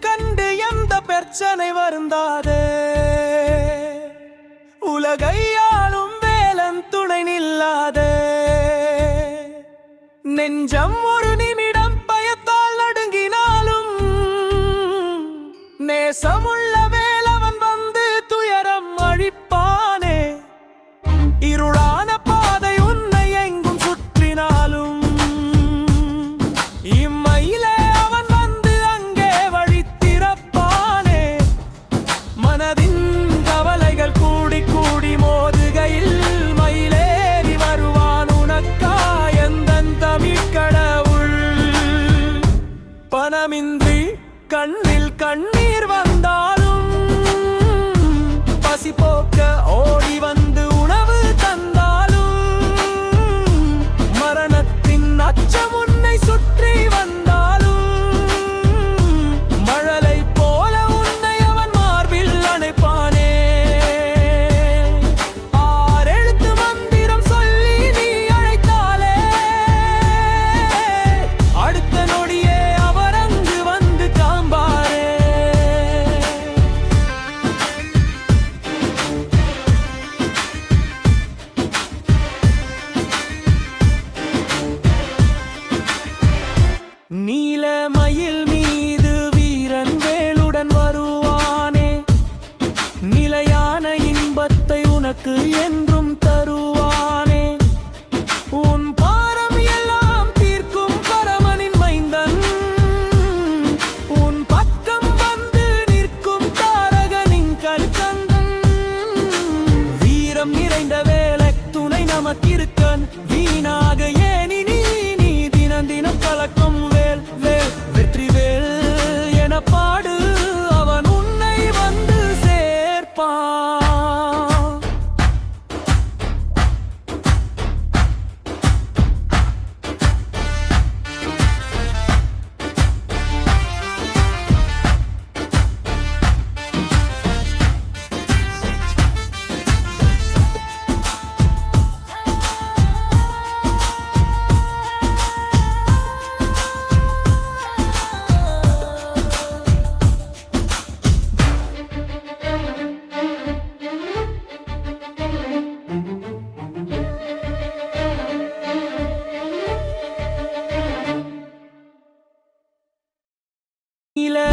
கண்டு எந்த பிரச்சனை வருந்தாதே? உலகையாளும் வேலன் துணை நில்லாதே? நெஞ்சம் ஒரு நிமிடம் பயத்தால் நடுங்கினாலும் நேசமுள்ள கண்ணில் கண்ணீர் வந்தாலும் பசி போக்க ஓடி வந்த வீணாக Ile